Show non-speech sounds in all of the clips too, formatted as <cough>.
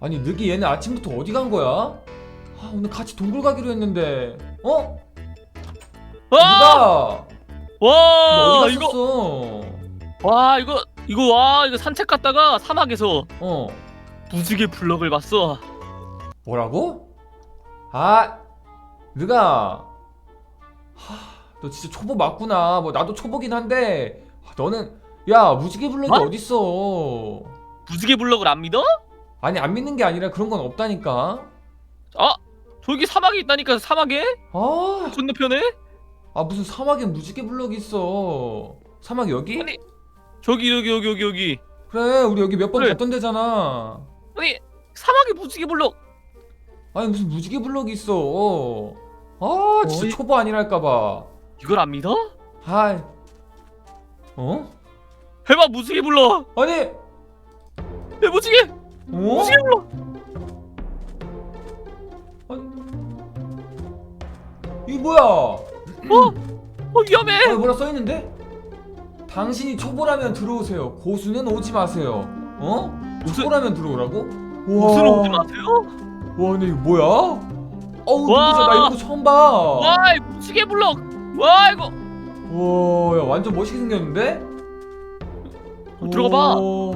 아니 느기 얘네 아침부터 어디 간 거야? 아 오늘 같이 동굴 가기로 했는데 어? 와! 누가? 너 와 어디 이거 갔었어? 와 이거 이거 와 이거 산책 갔다가 사막에서 어 무지개 블럭을 봤어. 뭐라고? 아 느가 하 너 진짜 초보 맞구나 뭐 나도 초보긴 한데 아, 너는 야 무지개 블럭이 뭐? 어딨어 무지개 블럭을 안 믿어? 아니 안 믿는 게 아니라 그런 건 없다니까. 아 저기 사막이 있다니까 사막에? 아, 건너편에? 아 무슨 사막에 무지개 블럭이 있어. 사막 여기? 아니 저기 여기 여기 여기 여기. 그래 우리 여기 몇 번 그래. 갔던 데잖아. 아니 사막에 무지개 블럭. 아니 무슨 무지개 블럭이 있어. 아 진짜 어이. 초보 아니랄까봐. 이걸 안 믿어? 아. 어? 해봐 무지개 블럭. 아니. 야 무지개 어? 무지개 이게 뭐야 어 위험해 아 뭐라 써 있는데? 당신이 초보라면 들어오세요 고수는 오지 마세요 어? 무슨 초보라면 들어오라고? 무슨 오지 마세요 와 근데 이거 뭐야? 어우 와. 누구야 나 이런 거 처음 봐와이 무지개 블럭 와 이거 와, 야 완전 멋있게 생겼는데? 어, 들어가 봐. 오.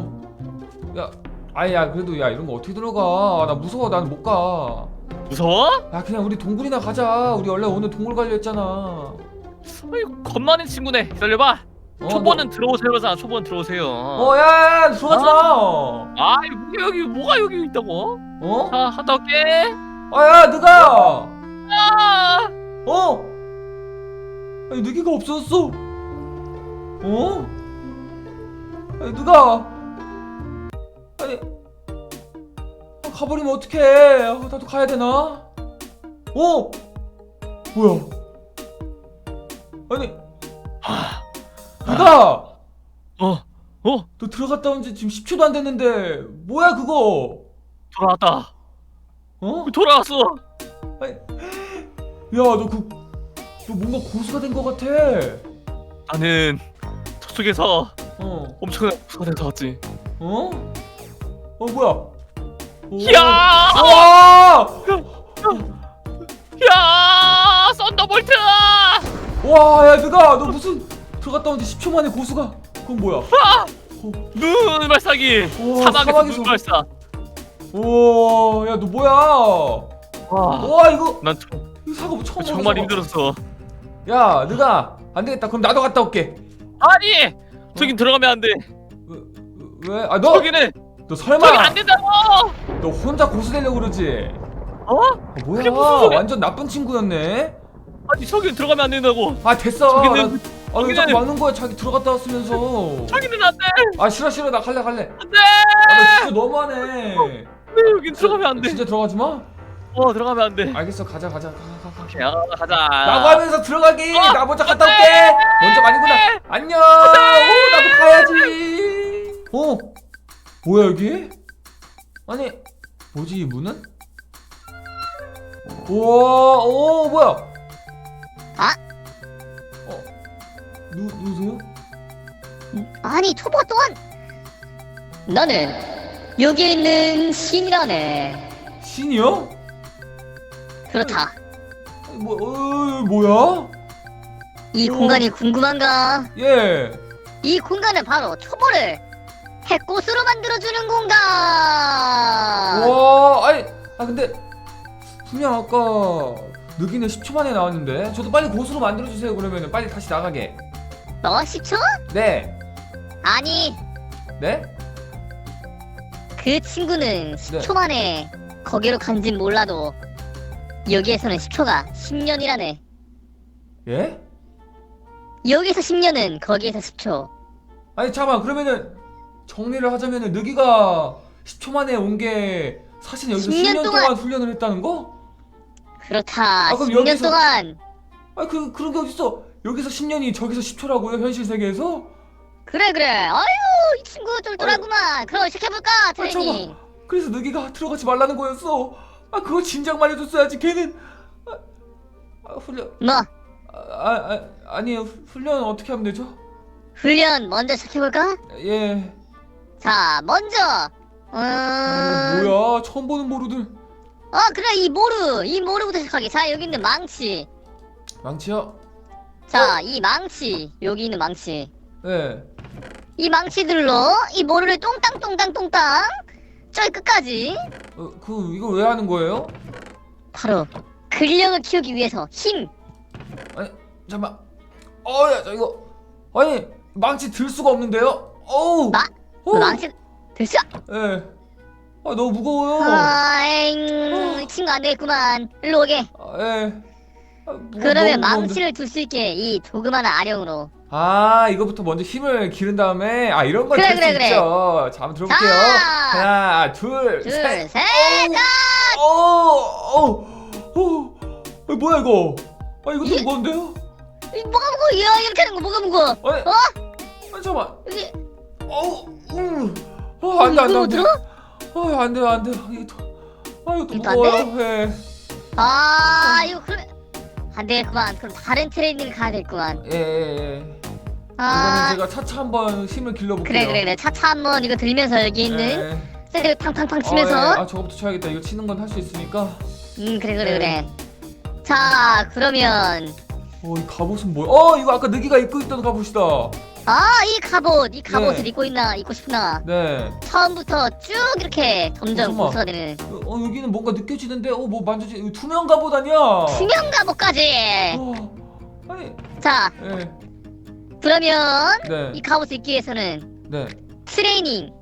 야, 아야 그래도 야 이런 거 어떻게 들어가? 나 무서워, 나는 못 가. 무서워? 야 그냥 우리 동굴이나 가자. 우리 원래 오늘 동굴 가려 했잖아. 아이 겁나는 친구네 기다려봐 어, 초보는 들어오세요잖아 초보는 들어오세요 뭐, 어, 야, 야, 야, 들어가지 마. 아 여기 여기 뭐가 여기 있다고? 어? 자 갔다 올게 아, 야, 누가? 아 어? 아니 느기가 없어졌어. 어? 아니 누가? 아니 아, 가버리면 어떡해? 아, 나도 가야 되나? 어? 뭐야? 아니 누가? 어, 어, 너 들어갔다 온 지 지금 10초도 안 됐는데 뭐야 그거? 돌아왔다. 어? 돌아왔어. 아니, 야, 너 그, 너 뭔가 고수가 된 것 같아. 나는 저쪽에서 어, 엄청난 수가 돼서 왔지. 어? 어, 뭐야? 오. 야! 와! 야! 썬더볼트! 와, 야, 누가, 너 무슨 들어갔다 온지 10초 만에 고수가? 그건 뭐야? 눈 발사기. 우와, 사막에서 사막에서. 눈 발사. 우와, 야, 너 뭐야? 와, 와, 이거, 난 저- 이거 사고 뭐 처음 정말 사고. 힘들었어. 야, 누가, 안 되겠다. 그럼 나도 갔다 올게. 아니, 저긴 들어가면 안 돼. 왜? 왜? 아, 너, 저기는 너 설마, 저기 안 된다고. 너 혼자 고수 되려고 그러지? 어? 아, 뭐야? 그게 무슨 소리야? 완전 나쁜 친구였네. 아니, 저긴 들어가면 안 된다고. 아 됐어. 저기는- 나, 아, 왜 저기는- 자꾸 막는 거야? 자기 들어갔다 왔으면서. 저기는 안 돼. 아 싫어 싫어 나 갈래 갈래. 안 돼. 아, 나 진짜 너무하네. 왜 여긴 들어가면 안 돼? 진짜 들어가지 마. 어, 들어가면 안 돼. 알겠어 가자 가자 가가 가. 가. 야, 가자. 라고 하면서 들어가기. 어, 나 먼저 갔다 안 올게. 돼. 먼저 아니구나. 안녕. 오 나도 가야지. 어 뭐야 여기? 아니 뭐지 이 문은? 우와 오 뭐야? 아? 어 누 누구세요? 아니 초보가 또한 너는 여기 있는 신이라네 신이요? 그렇다 아니, 뭐 어, 뭐야? 이 어. 공간이 궁금한가? 예. 이 공간은 바로 초보를 해꽃으로 만들어주는 공간 와, 아니, 아 근데 분명 아까 느기는 10초 만에 나왔는데 저도 빨리 고수로 만들어 주세요. 그러면은 빨리 다시 나가게. 너 10초? 네, 아니 네? 그 친구는 10초 만에 거기로 간진 몰라도 여기에서는 10초가 10년이라네 예? 여기서 10년은 거기에서 10초 아니 잠깐 그러면은 정리를 하자면은 느기가 10초 만에 온 게 사실 여기서 10년 10년 동안, 동안 훈련을 했다는 거? 그렇다 아, 그럼 10년 여기서- 동안 아 그 그런 게 어딨어? 여기서 10년이 저기서 10초라고요 현실 세계에서? 그래 그래 아유 이 친구 똘똘하구만 그럼 시켜볼까 아 트레이닝. 그래서 느기가 들어가지 말라는 거였어. 아 그거 진작 말해줬어야지. 걔는 아, 아, 훈련 뭐 아, 아, 아 아니에요. 훈련 어떻게 하면 되죠? 훈련 먼저 시켜볼까? 예. 자 먼저 아, 음... 뭐야? 처음 보는 모루들. 어 그래 이 모루 이 모루부터 시작하게. 자 여기 있는 망치. 망치요? 자이 망치. 여기 있는 망치. 네. 이 망치들로 이 모루를 똥땅 똥땅 똥땅. 저기 끝까지. 어, 그 이걸 왜 하는 거예요? 바로 근력을 키우기 위해서 힘. 아니 잠깐만. 어야 저 이거. 아니 망치 들 수가 없는데요? 어우. 마- 어우, 망치 됐어? 예. 아 너무 무거워요. 아잉 친구 안 되겠구만. 일로 오게. 아, 예. 아, 그러면 너무 무거운데. 망치를 둘 수 있게 이 조그마한 아령으로. 아 이거부터 먼저 힘을 기른 다음에 아 이런 걸 그래, 수 그래, 그래. 있죠. 자 한번 들어볼게요. 자. 하나 둘 둘 셋. 셋 어우 어우 어 뭐야 이거? 아 이것도 이- 무거운데요? 이 뭐가 무거워? 야 이렇게 하는 거 뭐가 무거워? 아니, 어? 아니 잠깐만. 여기 어우 음. 어 안돼 안돼 이거 안돼? 어 안돼 안돼. 이거 아 이것도 이거 안 무거워요. 예. 아 이거 그러면 안 되겠구만. 그럼 다른 트레이닝을 가야 되겠구만. 예, 예, 예. 아. 이거는 제가 차차 한번 힘을 길러볼게요. 그래 그래 그래. 차차 한번 이거 들면서 여기 있는 예. 세를 팡팡팡 어, 치면서. 예. 아 저거부터 쳐야겠다. 이거 치는 건 할 수 있으니까. 음 그래 그래 네. 그래. 자 그러면. 어 이 갑옷은 뭐야 어 이거 아까 느기가 입고 있던 갑옷이다 아 이 갑옷 이 갑옷을 네. 입고 있나 입고 싶나 네 처음부터 쭉 이렇게 점점 잠깐만. 고수가 되는 어, 어, 여기는 뭔가 느껴지는데 어 뭐 만져지 이거 투명 갑옷 아니야 투명 갑옷까지 어, 아니 자 예. 그러면 네. 이 갑옷을 입기 위해서는 네. 트레이닝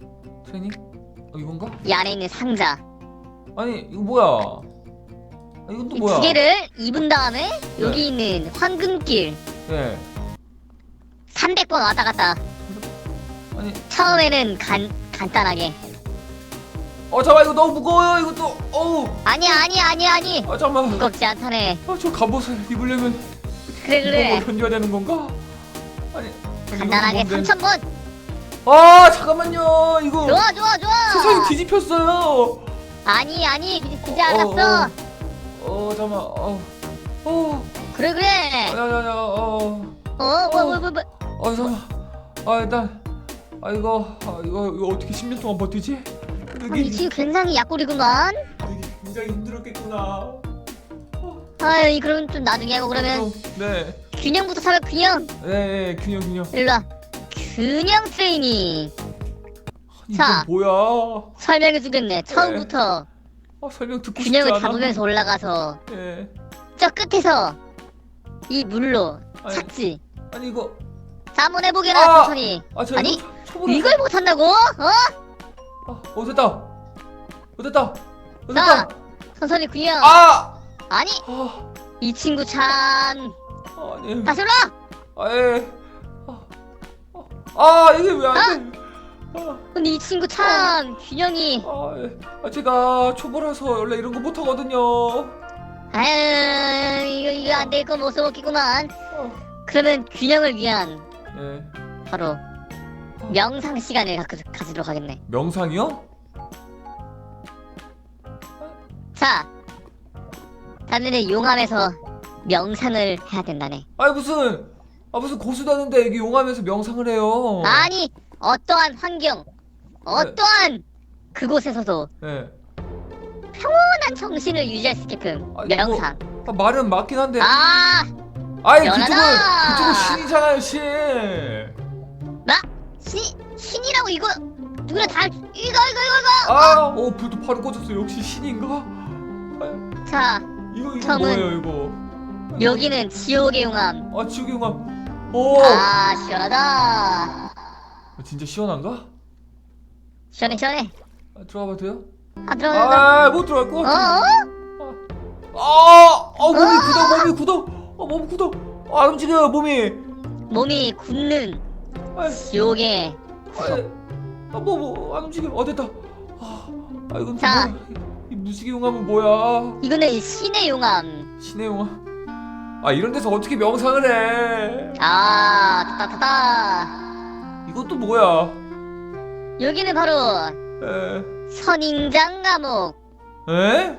트레이닝? 어 이건가? 이 안에 있는 상자 아니 이거 뭐야? 아, 이건 또 이 뭐야? 두 개를 입은 다음에 여기 있는 황금길 네. 300번 왔다 갔다. 아니. 처음에는 간 간단하게. 어 잠깐 이거 너무 무거워요. 이거 또 어우. 아니야 아니야 아니야 아니. 아 잠깐만. 무겁지 않다네. 아저 갑옷을 입으려면 그래 이거 그래. 뭐 견뎌야 되는 건가? 아니. 아니, 간단하게 이거 뭔데? 3000번. 아 잠깐만요. 이거 좋아 좋아 좋아. 세상이 뒤집혔어요. 아니 아니 뒤집히지 어, 않았어. 어, 어 잠깐만. 어. 어. 그래 그래. 아니 아니 아니 어. 어 뭐 뭐 뭐 뭐, 아 잠깐만 아 일단 아 이거 아 이거 이거 어떻게 10년 동안 버티지? 아니 이게 지금 굉장히 약골이구만 이게 굉장히 힘들었겠구나. 아이 그럼 좀 나중에 하고 그러면 어, 네, 균형부터 잡아 균형 네, 네, 균형 균형. 일로 와 균형 트레이닝 이건 자. 뭐야? 설명해 주겠네 처음부터 아 설명 듣고 균형을 않아. 잡으면서 올라가서 예. 저 끝에서 이 물로 아니, 착지 아니 이거 자 한번 해보게라 아! 천천히 아 제가 아니, 이거 초보라서- 이걸 못한다고? 어? 아, 어 됐다. 어 됐다. 어 됐다. 자 천천히 균형 아! 아니 아, 이 친구 참 아니. 다시 올라 아, 예. 아, 아, 아, 이게 왜 안 돼? 아, 근데 이 친구 참 균형이 아, 예. 아, 제가 초보라서 원래 이런 거 못 하거든요. 아유 이거 이거 안될거못 써먹겠구만 어. 그러면 균형을 위한 예. 바로 명상 시간을 가, 가지도록 하겠네 명상이요? 자 다음에는 용암에서 명상을 해야 된다네 아니 무슨 아 무슨 고수다는데 여기 용하면서 명상을 해요. 아니 어떠한 환경 어떠한 그곳에서도 네. 편한 정신을 유지할 수 있게끔 아니, 뭐, 명상 아, 말은 맞긴 한데. 아 아니! 그쪽은 그쪽은 신이잖아요 신. 신, 신이라고 이거 누구나 다 이거 이거 이거 아, 오 불도 바로 꺼졌어. 역시 신인가? 이거 자 이거 이거 처음은 뭐예요 이거? 여기는 지옥의 용암 아 지옥의 용암. 오. 아 시원하다 진짜 시원한가? 시원해 시원해 아, 들어가봐도 돼요? 아 들어가 아, 못 들어갈 것 어? 같아. 어? 아, 아 몸이 굳어, 몸이 굳어. 아, 몸 굳어. 아, 안 움직여 몸이. 몸이 굳는 아, 지옥의 아, 뭐, 뭐, 안 움직여. 어, 됐다. 아, 아 이건 또 자. 뭐야? 이 무지개 용암은 뭐야? 이거는 신의 용암 신의 용암. 아, 이런 데서 어떻게 명상을 해? 아 따따따 이것도 뭐야? 여기는 바로 에, 선인장 감옥 에?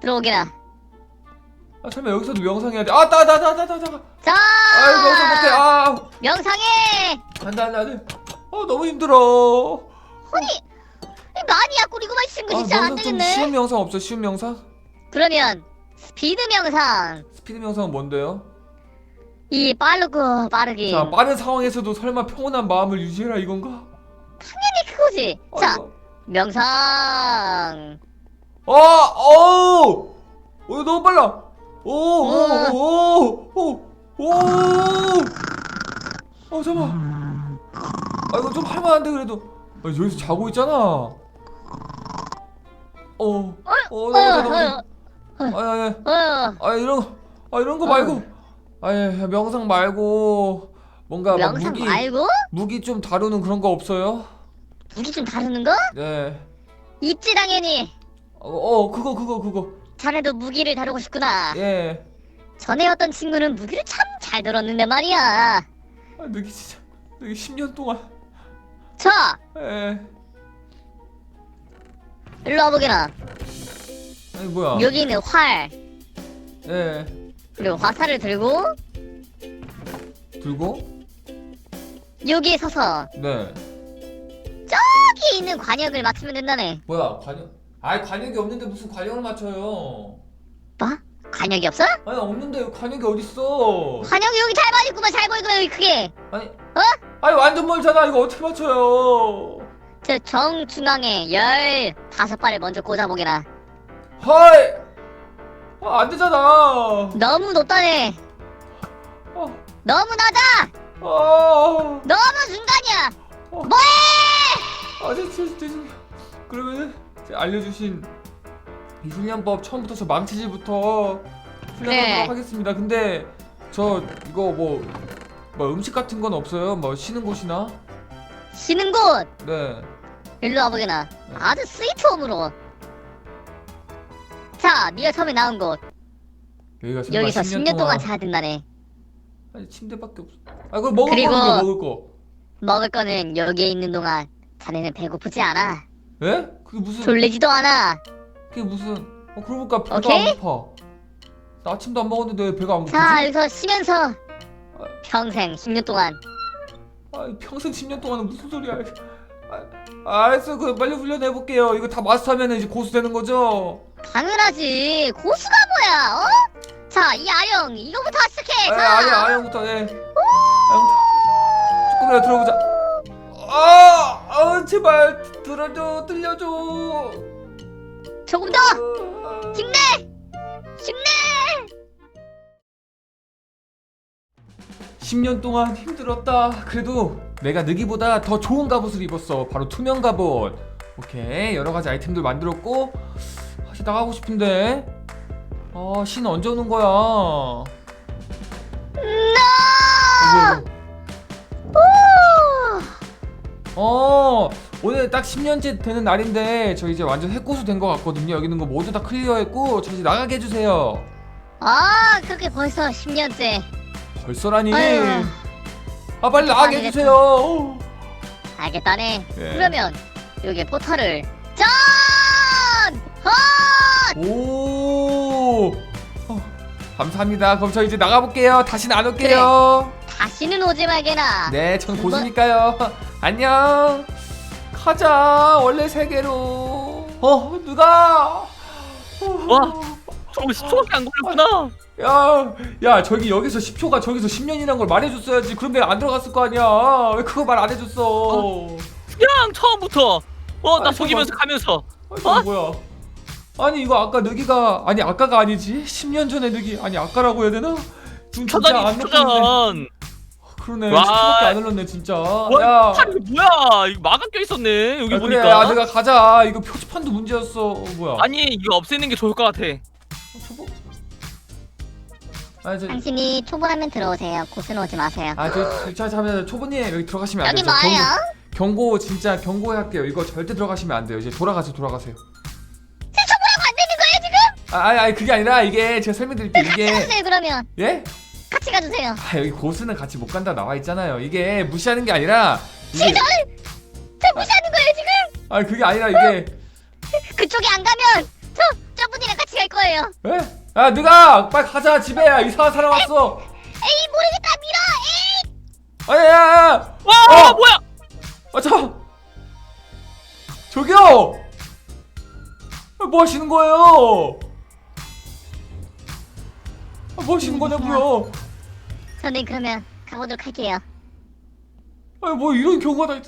들어오게나 아, 설마 여기서도 명상해야 돼? 아, 따, 따, 따, 따, 따, 따. 자 아, 명상 못해. 아, 명상해 안 돼, 안 돼, 안 돼. 어, 너무 힘들어. 아니 많이 약 꾸리고만 있는 거 진짜 안 명상 좀 되겠네. 쉬운 명상 없어 쉬운 명상? 그러면 스피드 명상. 스피드 명상은 뭔데요? 이 빠르고 빠르기. 자 빠른 상황에서도 설마 평온한 마음을 유지해라 이건가? 그거지. 자, 아이고. 명상. 아, 어, 어, 너무 빨라. 오, 우와. 오, 오, 오, 오. 어, 잠깐. 아, 이거 좀 할만한데 그래도. 아, 여기서 자고 있잖아. 어, 어, 너무 너무. 어휴, 아, 아. 아, 이런 거, 아, 이런 거 말고. 아, 명상 말고 뭔가 막 명상 무기, 말고 무기 좀 다루는 그런 거 없어요? 무기 좀 다루는 거? 네. 있지 당연히. 어, 어, 그거, 그거, 그거. 자네도 무기를 다루고 싶구나. 예. 전에 어떤 친구는 무기를 참 잘 들었는데 말이야. 아, 너기 진짜, 너기 10년 동안. 자, 에. 일로 와보게나. 아니 뭐야? 여기 있는 활 예. 그리고 화살을 들고 들고? 여기에 서서 네. 여기 있는 관역을 맞추면 된다네. 뭐야? 관역? 아이 관역이 없는데 무슨 관역을 맞춰요? 뭐? 관역이 없어? 아니 없는데 관역이 어딨어? 관역이 여기 잘 맞았구만 잘 보이구만 여기 크게. 아니. 어? 아니 완전 멀잖아. 이거 어떻게 맞춰요? 저 정중앙에 열 다섯 발을 먼저 꽂아보게나. 헐. 아, 안 되잖아. 너무 높다네. 어. 너무 낮아. 아. 너무 중간이야. 어. 뭐해? 아, 저, 저, 저, 저, 그러면은 제가 알려주신 이 훈련법 처음부터 저 망치질부터 훈련하도록 네. 하겠습니다. 근데 저 이거 뭐, 뭐 음식 같은 건 없어요? 뭐 쉬는 곳이나? 쉬는 곳. 네. 일로 와보게나. 네. 아주 스위트홈으로. 자, 네가 처음에 나온 곳. 여기가 정말 여기서 10년, 동안 자야 된다네. 아니 침대밖에 없어. 아, 그걸 먹을 그리고- 거 먹을 거. 먹을 거는 여기에 있는 동안 자네는 배고프지 않아. 예? 그게 무슨? 졸리지도 않아. 그게 무슨? 어 그러니까 배가 오케이? 안 고파. 나 아침도 안 먹었는데 왜 배가 안 고프지? 자, 여기서 쉬면서 평생 10년 동안 아, 평생 10년 동안은 무슨 소리야? 아, 알았어, 그 빨리 훈련해 볼게요. 이거 다 마스터하면 이제 고수 되는 거죠? 당연하지. 고수가 뭐야? 어? 자, 이 아령 이거부터 시작해. 아, 자, 아니, 아영부터 예. 아영부터 조금이라도 들어보자. 아, 아, 제발 들어줘, 들려줘. 조금 더 아. 힘내, 힘내. 10년 동안 힘들었다. 그래도 내가 느기보다 더 좋은 갑옷을 입었어. 바로 투명 갑옷. 오케이. 여러 가지 아이템들 만들었고 다시 나가고 싶은데. 아, 신 언제 오는 거야? 나. 어, 오늘 딱 10년째 되는 날인데 저 이제 완전 해고수 된 것 같거든요. 여기 있는 거 모두 다 클리어했고 저 이제 나가게 해주세요. 아, 그렇게 벌써 10년째. 벌써라니. 아유. 아 빨리 나가게. 해주세요. 알겠다네. 예. 그러면 여기 포털을 전! 헛! 오. 어, 감사합니다. 그럼 저 이제 나가볼게요. 다시는 안 올게요. 다시는 오지 말게나. 네, 전 고수니까요. <laughs> 안녕. 가자. 원래 세계로. 어, 누가? 와. 저거 10초밖에 안 걸렸구나. 야, 야, 저기 여기서 10초가 저기서 10년이란 걸 말해줬어야지. 그럼 내가 안 들어갔을 거 아니야. 왜 그거 말 안 해줬어? 그냥 처음부터 어 나 아니, 속이면서 가면서 아, 이거 뭐야? 아니 이거 아까 느기가 아니 아까가 아니지? 10년 전에 느기 아니 아까라고 해야 되나? 진짜 초단이 안 10초 높았네. 전. 그러네. 와. 10초밖에 안 흘렀네 진짜. 와, 야. 팔 이거 뭐야? 이거 마감 껴 있었네. 여기 야, 그래, 보니까. 야, 내가 가자. 이거 표지판도 문제였어. 어, 뭐야? 아니 이거 없애는 게 좋을 것 같아. 초보? 아니 저, 당신이 초보라면 들어오세요. 고수는 오지 마세요. 아, 저, 저, 잠깐 초보님 여기 들어가시면 안 여기 돼요. 저 뭐예요? 경고, 경고 진짜 경고할게요. 이거 절대 들어가시면 안 돼요. 이제 돌아가세요, 돌아가세요. 초보라고 안 되는 거예요 지금? 아, 아니, 아니 그게 아니라 이게 제가 설명드릴게요. 이게 가주세요 <laughs> 그러면. 예? 같이 가주세요. 아, 여기 고수는 같이 못 간다 나와 있잖아요. 이게 무시하는 게 아니라 이게 시절! 저 무시하는 거예요 지금? 아 그게 아니라 이게 그쪽에 안 가면 저 저분이랑 같이 갈 거예요. 에? 야 누가 빨리 가자 집에 야 이상한 사람 왔어. 에이 모르겠다 밀어. 에이. 아야야야. 와 어! 뭐야? 아 저. 저기요! 아, 뭐 하시는 거예요? 아, 뭐 하시는 거냐고요? 저는 그러면 가보도록 할게요. 아니 뭐 이런 경우가 다 있...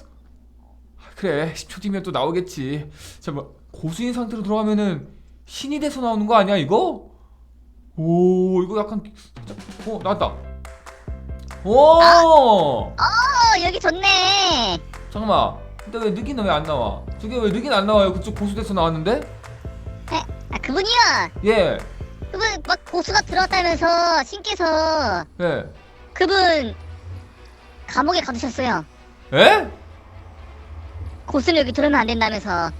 아, 그래 10초 뒤면 또 나오겠지 잠깐 고수인 상태로 들어가면은 신이 돼서 나오는 거 아니야 이거? 오 이거 약간 어 나왔다 오 어, 여기 좋네. 잠깐만 근데 왜 느기는 왜 안 나와 저게 왜 느기는 안 나와요 그쪽 고수 돼서 나왔는데? 아, 그분이요. 예 그분 막 고수가 들어왔다면서 신께서 예. 그분 감옥에 가두셨어요. 에? 여기 들어오면 안 된다면서.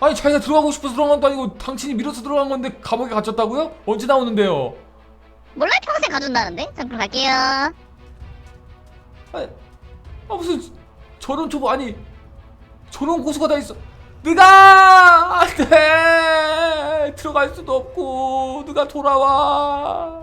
아니 자기가 들어가고 싶어서 들어간 것도 아니고 당신이 밀어서 들어간 건데 감옥에 갇혔다고요? 언제 나오는데요? 몰라 평생 가둔다는데? 전 그럼 갈게요. 아니, 아 무슨 저런 초보 아니 저런 고수가 다 있어 누가 안돼 들어갈 수도 없고 누가 돌아와